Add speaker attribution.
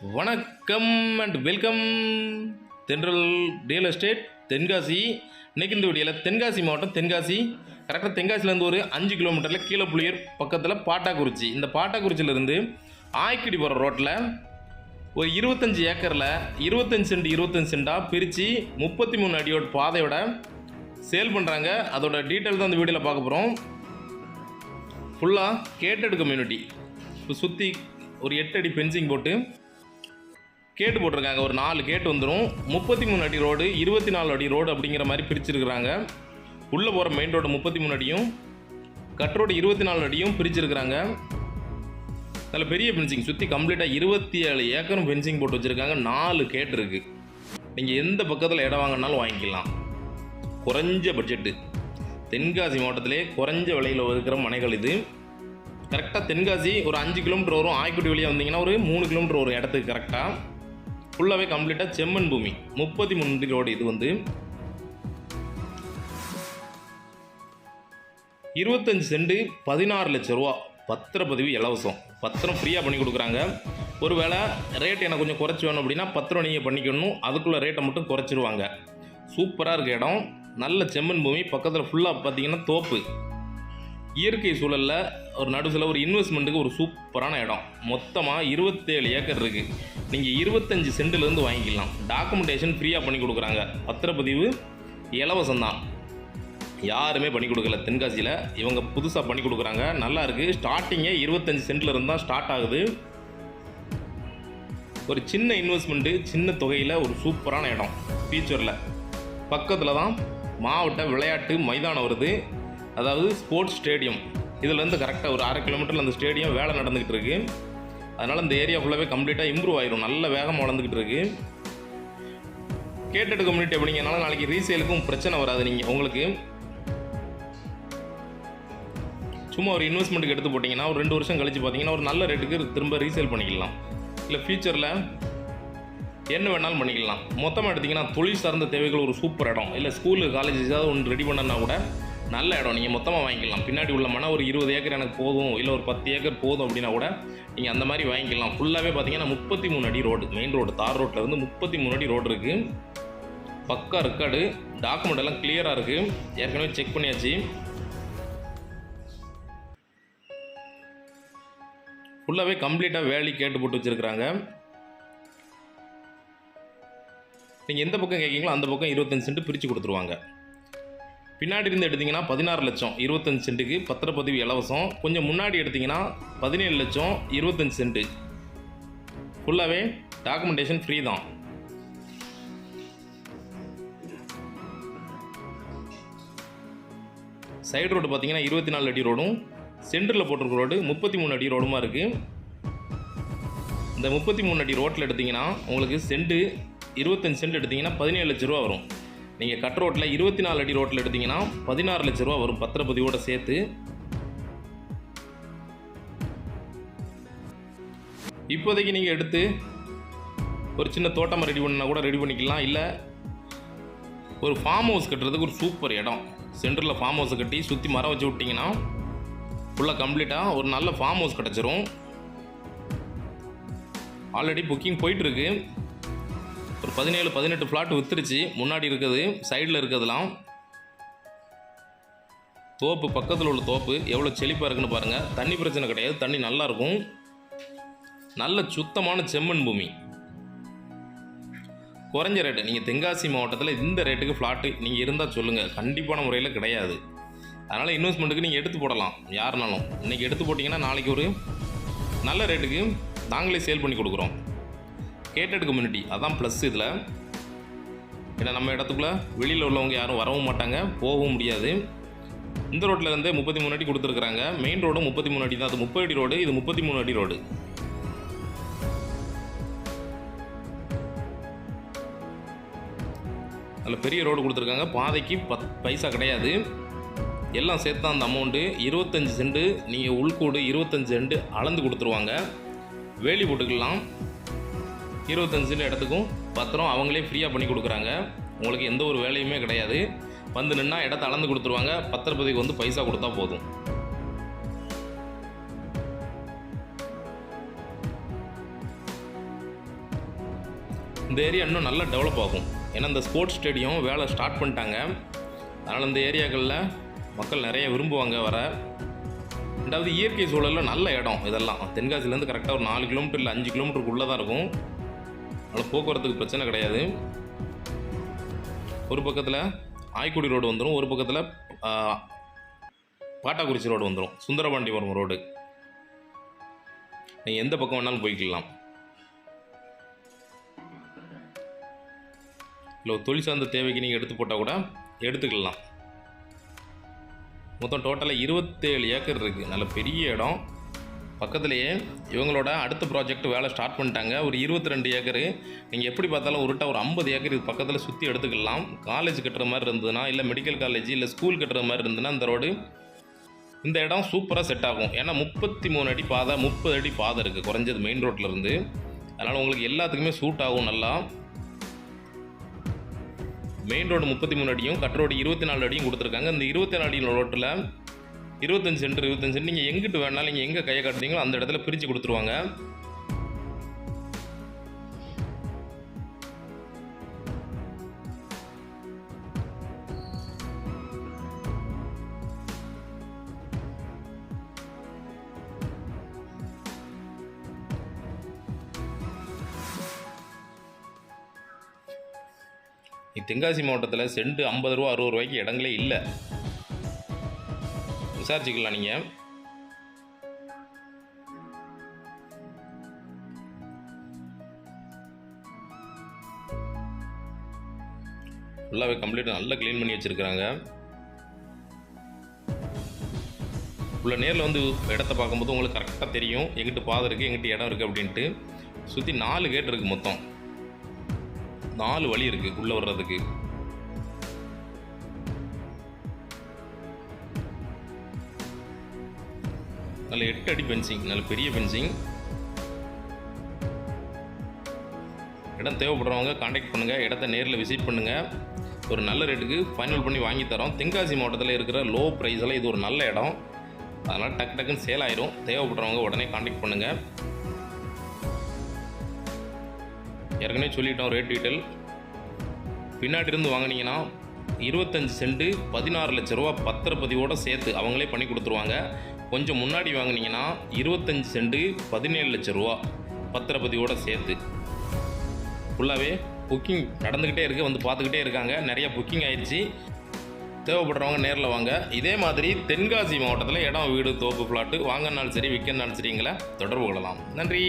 Speaker 1: வணக்கம் and welcome Thendral real estate Tenkasi. இன்னைக்கு இந்த வீடியோவில் தென்காசி மாவட்டம் தென்காசி. கரெக்டாக தென்காசிலேருந்து ஒரு அஞ்சு கிலோமீட்டரில் கீழப்புளியூர் பக்கத்தில் பாட்டாக்குறிச்சி. இந்த பாட்டாக்குறிச்சியிலேருந்து ஆய்க்கடி போகிற ரோட்டில் ஒரு இருபத்தஞ்சி ஏக்கரில் இருபத்தஞ்சு சென்ட் இருபத்தஞ்சு சென்டாக பிரித்து முப்பத்தி மூணு அடியோட பாதையோட சேல் பண்ணுறாங்க அதோட டீட்டெயில் தான் இந்த வீடியோவில் பார்க்க போகிறோம் ஃபுல்லாக கேட்டட் கம்யூனிட்டி இப்போ சுற்றி ஒரு எட்டு அடி பென்சிங் போட்டு கேட்டு போட்டிருக்காங்க. ஒரு நாலு கேட்டு வந்துடும் முப்பத்தி மூணு அடி ரோடு இருபத்தி நாலு அடி ரோடு அப்படிங்கிற மாதிரி பிரிச்சிருக்கிறாங்க. உள்ளே போகிற மெயின் ரோடு முப்பத்தி மூணு அடியும் கட் ரோடு இருபத்தி நாலு அடியும் பிரிச்சிருக்கிறாங்க. அதில் பெரிய ஃபென்சிங் சுற்றி கம்ப்ளீட்டாக இருபத்தி ஏழு ஏக்கரும் ஃபென்சிங் போட்டு வச்சுருக்காங்க. நாலு கேட் இருக்குது நீங்கள் எந்த பக்கத்தில் இடம் வாங்கினாலும் வாங்கிக்கலாம். குறைஞ்ச பட்ஜெட்டு தென்காசி மாவட்டத்திலே குறைஞ்ச விலையில் இருக்கிற மனைகள் இது. கரெக்டாக தென்காசி ஒரு அஞ்சு கிலோமீட்டர் வரும். ஆய்க்குடி வழியாக வந்தீங்கன்னா ஒரு மூணு கிலோமீட்டர் வரும் இடத்துக்கு கரெக்டாக ஃபுல்லாகவே கம்ப்ளீட்டாக செம்மண் பூமி. முப்பத்தி மூணு ரோடு இது வந்து. இருபத்தஞ்சி சென்ட் பதினாறு லட்ச ரூபா. பத்திரப்பதிவு இலவசம். பத்திரம் ஃப்ரீயாக பண்ணி கொடுக்குறாங்க. ஒருவேளை ரேட் எனக்கு கொஞ்சம் குறைச்சி வேணும் அப்படின்னா பத்திரம் நீங்கள் பண்ணிக்கணும். அதுக்குள்ளே ரேட்டை மட்டும் குறைச்சிருவாங்க. சூப்பராக இருக்க இடம். நல்ல செம்மன் பூமி. பக்கத்தில் ஃபுல்லாக பார்த்தீங்கன்னா தோப்பு. இயற்கை சூழலில் ஒரு நடுவில் ஒரு இன்வெஸ்ட்மெண்ட்டுக்கு ஒரு சூப்பரான இடம். மொத்தமாக இருபத்தேழு ஏக்கர் இருக்குது நீங்கள் இருபத்தஞ்சி சென்ட்லேருந்து வாங்கிக்கலாம். டாக்குமெண்டேஷன் ஃப்ரீயாக பண்ணி கொடுக்குறாங்க. பத்திரப்பதிவு இலவசம் தான் யாருமே பண்ணி கொடுக்கல. தென்காசியில் இவங்க புதுசாக பண்ணி கொடுக்குறாங்க. நல்லா இருக்குது ஸ்டார்டிங்கே இருபத்தஞ்சி சென்ட்லேருந்து தான் ஸ்டார்ட் ஆகுது. ஒரு சின்ன இன்வெஸ்ட்மெண்ட்டு சின்ன தொகையில் ஒரு சூப்பரான இடம். ஃபியூச்சரில் பக்கத்தில் தான் மாவட்ட விளையாட்டு மைதானம் வருது. அதாவது ஸ்போர்ட்ஸ் ஸ்டேடியம் இதுலேருந்து கரெக்டாக ஒரு அரை கிலோமீட்டரில் அந்த ஸ்டேடியம் வேலை நடந்துக்கிட்டு இருக்கு. அதனால் அந்த ஏரியா ஃபுல்லாகவே கம்ப்ளீட்டாக இம்ப்ரூவ் ஆயிரும். நல்ல வேகமாக வளர்ந்துக்கிட்டு இருக்கு. கேட்டட் கம்யூனிட்டி அப்படிங்கிறனால நாளைக்கு ரீசேலுக்கும் பிரச்சனை வராது நீங்கள் உங்களுக்கு சும்மா ஒரு இன்வெஸ்ட்மெண்ட்டுக்கு எடுத்து போட்டிங்கன்னா ஒரு ரெண்டு வருஷம் கழிச்சு பார்த்தீங்கன்னா ஒரு நல்ல ரேட்டுக்கு திரும்ப ரீசேல் பண்ணிக்கலாம். இல்லை ஃபியூச்சரில் என்ன வேணாலும் பண்ணிக்கலாம். மொத்தமாக எடுத்திங்கன்னா தொழில் சார்ந்த தேவைகள் ஒரு சூப்பர் இடம். இல்லை ஸ்கூலு காலேஜ் ஏதாவது ஒன்று ரெடி பண்ணனா கூட நல்ல இடம். நீங்கள் மொத்தமாக வாங்கிக்கலாம். பின்னாடி உள்ள மன ஒரு இருபது ஏக்கர் எனக்கு போதும் இல்லை ஒரு பத்து ஏக்கர் போதும் அப்படின்னா கூட நீங்கள் அந்த மாதிரி வாங்கிக்கலாம். ஃபுல்லாகவே பார்த்தீங்கன்னா முப்பத்தி மூணு அடி ரோடு மெயின் ரோடு தார் ரோட்டில் இருந்து முப்பத்தி மூணு அடி ரோடு இருக்குது பக்கா ரெக்கார்டு டாக்குமெண்ட் எல்லாம் கிளியராக இருக்குது ஏற்கனவே செக் பண்ணியாச்சு. ஃபுல்லாகவே கம்ப்ளீட்டாக வேலி கேட்டு போட்டு வச்சுருக்குறாங்க. நீங்கள் எந்த பக்கம் கேட்கீங்களோ அந்த பக்கம் இருபத்தஞ்சு சென்ட் பிரித்து கொடுத்துருவாங்க. பின்னாடி இருந்து எடுத்தீங்கன்னா பதினாறு லட்சம் இருபத்தஞ்சு சென்ட்டுக்கு பத்திரப்பதிவு இலவசம். கொஞ்சம் முன்னாடி எடுத்தீங்கன்னா பதினேழு லட்சம் இருபத்தஞ்சு சென்ட்டு. ஃபுல்லாகவே டாக்குமெண்டேஷன் ஃப்ரீ தான். சைடு ரோடு பார்த்தீங்கன்னா இருபத்தி நாலு அடி ரோடும் சென்டரில் போட்டிருக்க ரோடு முப்பத்தி மூணு அடி ரோடுமா இருக்குது இந்த முப்பத்தி மூணு அடி ரோட்டில் எடுத்திங்கன்னா உங்களுக்கு சென்ட்டு இருபத்தஞ்சு சென்ட் எடுத்திங்கன்னா பதினேழு லட்ச ரூபா வரும். நீங்கள் கட் ரோட்டில் இருபத்தி நாலு அடி ரோட்டில் எடுத்தீங்கன்னா பதினாறு லட்ச ரூபா வரும் பத்திரப்பதிவோடு சேர்த்து. இப்போதைக்கு நீங்கள் எடுத்து ஒரு சின்ன தோட்டம் ரெடி பண்ணால் கூட ரெடி பண்ணிக்கலாம். இல்லை ஒரு ஃபார்ம் ஹவுஸ் கட்டுறதுக்கு ஒரு சூப்பர் இடம். சென்டரில் ஃபார்ம் ஹவுஸை கட்டி சுற்றி மரம் வச்சு விட்டிங்கன்னா ஃபுல்லாக கம்ப்ளீட்டாக ஒரு நல்ல ஃபார்ம் ஹவுஸ் கிடச்சிரும் ஆல்ரெடி புக்கிங் போயிட்டுருக்கு ஒரு பதினேழு பதினெட்டு ஃப்ளாட் வித்துருச்சு. முன்னாடி இருக்குது சைடில் இருக்கிறதுலாம் தோப்பு பக்கத்தில் உள்ள தோப்பு எவ்வளோ செழிப்பாக இருக்குன்னு பாருங்கள் தண்ணி பிரச்சனை கிடையாது. தண்ணி நல்லாயிருக்கும் நல்ல சுத்தமான செம்மண் பூமி. குறைஞ்ச ரேட்டு நீங்கள் தென்காசி மாவட்டத்தில் இந்த ரேட்டுக்கு ஃப்ளாட்டு நீங்கள் இருந்தால் சொல்லுங்கள் கண்டிப்பான முறையில் கிடையாது. அதனால் இன்வெஸ்ட்மெண்ட்டுக்கு நீங்கள் எடுத்து போடலாம். யாருனாலும். இன்றைக்கி எடுத்து போட்டிங்கன்னா நாளைக்கு ஒரு நல்ல ரேட்டுக்கு நாங்களே சேல் பண்ணி கொடுக்குறோம். கேட்டட் கம்யூனிட்டி அதான் ப்ளஸ் இதில். ஏன்னா நம்ம இடத்துக்குள்ளே வெளியில் உள்ளவங்க யாரும் வரவும் மாட்டாங்க போகவும் முடியாது. இந்த ரோட்டிலேருந்தே முப்பத்தி மூணு அடி கொடுத்துருக்குறாங்க. மெயின் ரோடும் முப்பத்தி மூணு அடி தான். அது முப்பது அடி ரோடு இது முப்பத்தி மூணு அடி ரோடு அதில் பெரிய ரோடு கொடுத்துருக்காங்க. பாதைக்கு பத் பைசா கிடையாது. எல்லாம் சேர்த்தா அந்த அமௌண்ட்டு இருபத்தஞ்சி சென்ட்டு நீங்கள் உள்கூடு இருபத்தஞ்சி செண்டு அளந்து கொடுத்துருவாங்க. வேலி போட்டுக்கலாம். இருபத்தஞ்சு சென்ட் இடத்துக்கும் பத்திரம் அவங்களே ஃப்ரீயாக பண்ணி கொடுக்குறாங்க. உங்களுக்கு எந்த ஒரு வேலையுமே கிடையாது. வந்து நின்னா இடத்த அளந்து கொடுத்துருவாங்க. பத்திரப்பதிக்கு வந்து பைசா கொடுத்தா போதும். இந்த ஏரியா இன்னும் நல்லா டெவலப் ஆகும். ஏன்னா இந்த ஸ்போர்ட்ஸ் ஸ்டேடியம் வேலை ஸ்டார்ட் பண்ணிட்டாங்க. அதனால் இந்த ஏரியாக்களில் மக்கள் நிறைய விரும்புவாங்க வர. ரெண்டாவது இயற்கை சூழலில் நல்ல இடம் இதெல்லாம். தென்காசிலேருந்து கரெக்டாக ஒரு நாலு கிலோமீட்டர் இல்லை அஞ்சு கிலோமீட்டருக்குள்ளே தான் இருக்கும். அதனால் போக்குவரத்துக்கு பிரச்சனை கிடையாது. ஒரு பக்கத்தில் ஆய்க்குடி ரோடு வந்துடும் ஒரு பக்கத்தில் பாட்டாக்குறிச்சி ரோடு வந்துடும் சுந்தரபாண்டிபுரம் ரோடு. நீங்கள் எந்த பக்கம் வேணாலும் போய்க்கலாம். இல்லை தொழில் சார்ந்த தேவைக்கு நீங்கள் எடுத்து போட்டால் கூட எடுத்துக்கலாம். மொத்தம் டோட்டலாக இருபத்தேழு ஏக்கர் இருக்குது நல்ல பெரிய இடம். பக்கத்துலேயே இவங்களோட அடுத்த ப்ராஜெக்ட் வேலை ஸ்டார்ட் பண்ணிட்டாங்க. ஒரு இருபத்தி ரெண்டு ஏக்கரு. நீங்கள் எப்படி பார்த்தாலும் உருட்டா ஒரு ஐம்பது ஏக்கர் இது பக்கத்தில் சுற்றி எடுத்துக்கலாம். காலேஜ் கட்டுற மாதிரி இருந்ததுன்னா இல்லை மெடிக்கல் காலேஜ் இல்லை ஸ்கூல் கட்டுற மாதிரி இருந்ததுன்னா இந்த ரோடு இந்த இடம் சூப்பராக செட் ஆகும். ஏன்னா முப்பத்தி மூணு அடி பாதை முப்பது அடி பாதை இருக்குது குறைஞ்சது மெயின் ரோட்டில் இருந்து. அதனால் உங்களுக்கு எல்லாத்துக்குமே சூட் ஆகும் நல்லா. மெயின் ரோடு முப்பத்தி மூணு அடியும் கட் ரோடு இருபத்தி நாலு அடியும் கொடுத்துருக்காங்க. இந்த இருபத்தி நாலு அடி ரோட்டில் இருபத்தஞ்சு சென்ட் இருபத்தஞ்சு சென்ட். நீங்கள் எங்கிட்டு வேணாலும் நீங்கள் எங்கே கையை காட்டுறீங்களோ அந்த இடத்துல பிரித்து கொடுத்துருவாங்க. தென்காசி மாவட்டத்தில் சென்ட் ஐம்பது ரூபா அறுபது ரூபாய்க்கு இடங்களே இல்லை. விசாரிச்சுக்கலாம் நீங்கள் ஃபுல்லாகவே கம்ப்ளீட்டாக நல்லா க்ளீன் பண்ணி வச்சுருக்குறாங்க. உள்ள நேரில் வந்து இடத்த பார்க்கும்போது உங்களுக்கு கரெக்டாக தெரியும். எங்கிட்ட பாதை இருக்குது எங்கிட்ட இடம் இருக்குது அப்படின்ட்டு. சுற்றி நாலு கேட் இருக்குது மொத்தம். நாலு வழி இருக்குது உள்ளே வர்றதுக்கு. அதில் எட்டு அடி பென்சிங் நல்ல பெரிய பென்சிங் இடம் தேவைப்படுறவங்க காண்டாக்ட் பண்ணுங்கள் இடத்த நேரில் விசிட் பண்ணுங்கள் ஒரு நல்ல ரேட்டுக்கு ஃபைனல் பண்ணி வாங்கி தரோம். தென்காசி மாவட்டத்தில் இருக்கிற லோ ப்ரைஸில் இது ஒரு நல்ல இடம். அதனால் டக்கு டக்குன்னு சேல் ஆயிரும். தேவைப்படுறவங்க உடனே காண்டாக்ட் பண்ணுங்கள் ஏற்கனவே சொல்லிட்டோம் ரேட் டீட்டெயில் பின்னாடி இருந்து வாங்கினீங்கன்னா இருபத்தஞ்சி சென்ட்டு பதினாறு லட்ச ரூபா பத்திரப்பதிவோடு சேர்த்து அவங்களே பண்ணி கொடுத்துருவாங்க. கொஞ்சம் முன்னாடி வாங்கினீங்கன்னா இருபத்தஞ்சி சென்ட்டு பதினேழு லட்ச ரூபா பத்திரப்பதிவோடு சேர்த்து. ஃபுல்லாகவே புக்கிங் நடந்துக்கிட்டே இருக்குது வந்து பார்த்துக்கிட்டே இருக்காங்க. நிறைய புக்கிங் ஆயிடுச்சு. தேவைப்படுறவங்க நேரில் வாங்க. இதே மாதிரி தென்காசி மாவட்டத்தில் இடம் வீடு தோப்பு பிளாட்டு வாங்கினாலும் சரி விற்கனாலும் சரிங்களா தொடர்பு கொள்ளலாம். நன்றி.